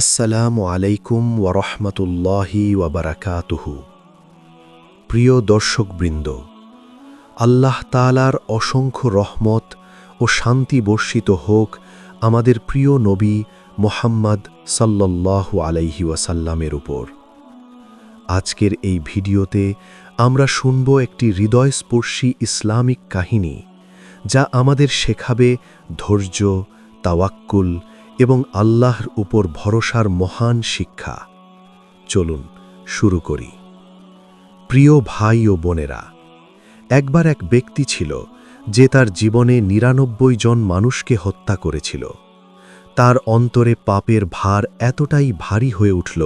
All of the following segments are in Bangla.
আসসালামু আলাইকুম ওরহমতুল্লাহি ওয়াবারাকাতুহু। প্রিয় দর্শকবৃন্দ, আল্লাহ তালার অসংখ্য রহমত ও শান্তি বর্ষিত হোক আমাদের প্রিয় নবী মোহাম্মদ সাল্লাল্লাহু আলাইহি ওয়াসাল্লামের উপর। আজকের এই ভিডিওতে আমরা শুনব একটি হৃদয়স্পর্শী ইসলামিক কাহিনী যা আমাদের শেখাবে ধৈর্য, তাওয়াক্কুল এবং আল্লাহর উপর ভরসার মহান শিক্ষা। চলুন শুরু করি। প্রিয় ভাই ও বোনেরা, একবার এক ব্যক্তি ছিল যে তার জীবনে নিরানব্বই জন মানুষকে হত্যা করেছিল। তার অন্তরে পাপের ভার এতটাই ভারী হয়ে উঠল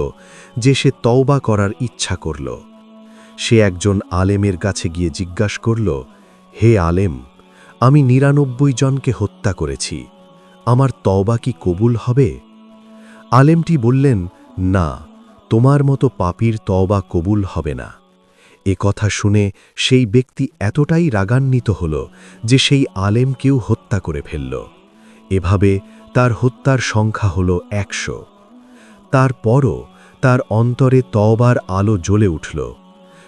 যে সে তওবা করার ইচ্ছা করল। সে একজন আলেমের কাছে গিয়ে জিজ্ঞাসা করল, হে আলেম, আমি নিরানব্বই জনকে হত্যা করেছি। আমার তওবা কি কবুল হবে? আলেমটি বললেন, না, তোমার মতো পাপীর তওবা কবুল হবে না। এ কথা শুনে সেই ব্যক্তি এতটাই রাগান্বিত হল যে সেই আলেমকেও হত্যা করে ফেলল। এভাবে তার হত্যার সংখ্যা হল একশো। তারপরও তার অন্তরে তওবার আলো জ্বলে উঠল।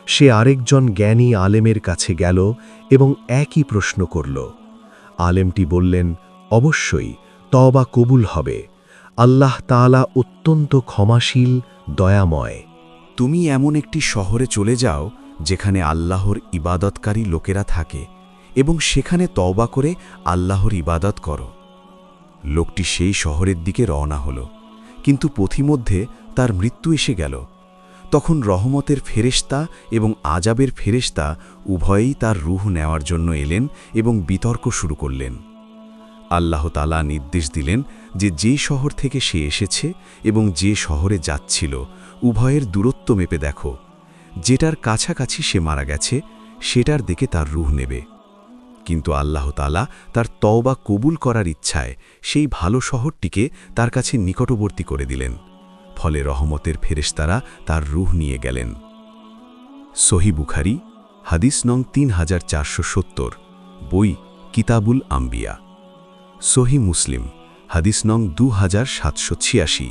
সে আরেকজন জ্ঞানী আলেমের কাছে গেল এবং একই প্রশ্ন করল। আলেমটি বললেন, অবশ্যই তওবা কবুল হবে। আল্লাহ তাআলা অত্যন্ত ক্ষমাশীল, দয়াময়। তুমি এমন একটি শহরে চলে যাও, যেখানে আল্লাহর ইবাদতকারী লোকেরা থাকে এবং সেখানে তওবা করে আল্লাহর ইবাদত করো। লোকটি সেই শহরের দিকে রওনা হল, কিন্তু পথিমধ্যে তার মৃত্যু এসে গেল। তখন রহমতের ফেরেশতা এবং আজাবের ফেরেশতা উভয়েই তার রুহ নেওয়ার জন্য এলেন এবং বিতর্ক শুরু করলেন। আল্লাহ তালা নির্দেশ দিলেন যে যে শহর থেকে সে এসেছে এবং যে শহরে যাচ্ছিল, উভয়ের দূরত্ব মেপে দেখো। যেটার কাছাকাছি সে মারা গেছে, সেটার দিকে তার রুহ নেবে। কিন্তু আল্লাহ তালা তার তওবা কবুল করার ইচ্ছায় সেই ভালো শহরটিকে তার কাছে নিকটবর্তী করে দিলেন। ফলে রহমতের ফেরেশতারা তার রুহ নিয়ে গেলেন। সহি বুখারি, হাদিস নং তিন হাজার চারশো সত্তর, বই কিতাবুল আম্বিয়া। সহি মুসলিম, হাদিস নং দু হাজার সাতশো ছিয়াশি,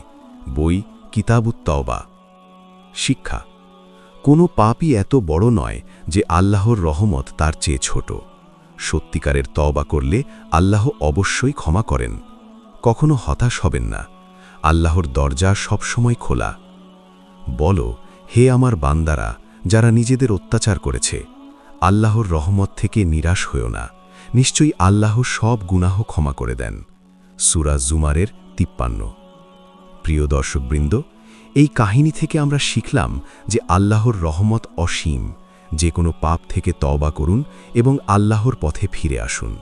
বই কিতাবুত তওবা। শিক্ষা, কোনো পাপই এত বড় নয় যে আল্লাহর রহমত তার চেয়ে ছোট। সত্যিকারের তওবা করলে আল্লাহ অবশ্যই ক্ষমা করেন। কখনো হতাশ হবেন না, আল্লাহর দরজা সবসময় খোলা। বলো, হে আমার বান্দারা, যারা নিজেদের অত্যাচার করেছে, আল্লাহর রহমত থেকে নিরাশ হয়েও না। নিশ্চয়ই আল্লাহ সব গুনাহ ক্ষমা করে দেন। সুরা জুমারের তিপ্পান্ন। প্রিয় দর্শকবৃন্দ, এই কাহিনী থেকে আমরা শিখলাম যে আল্লাহর রহমত অসীম। যে কোনো পাপ থেকে তবা করুন এবং আল্লাহর পথে ফিরে আসুন।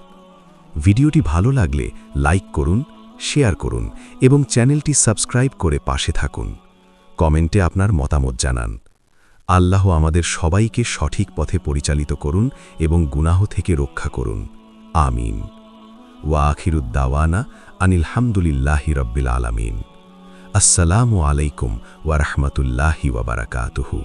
ভিডিওটি ভালো লাগলে লাইক করুন, শেয়ার করুন এবং চ্যানেলটি সাবস্ক্রাইব করে পাশে থাকুন। কমেন্টে আপনার মতামত জানান। আল্লাহ আমাদের সবাইকে সঠিক পথে পরিচালিত করুন এবং গুনাহ থেকে রক্ষা করুন। আমিন। ওয়া আখিরুদ্দাওয়ানা আনিল হামদুলিল্লাহি রব্বিল আলামিন। আসসালামু আলাইকুম ওয়া রাহমাতুল্লাহি ওয়া বারাকাতুহু।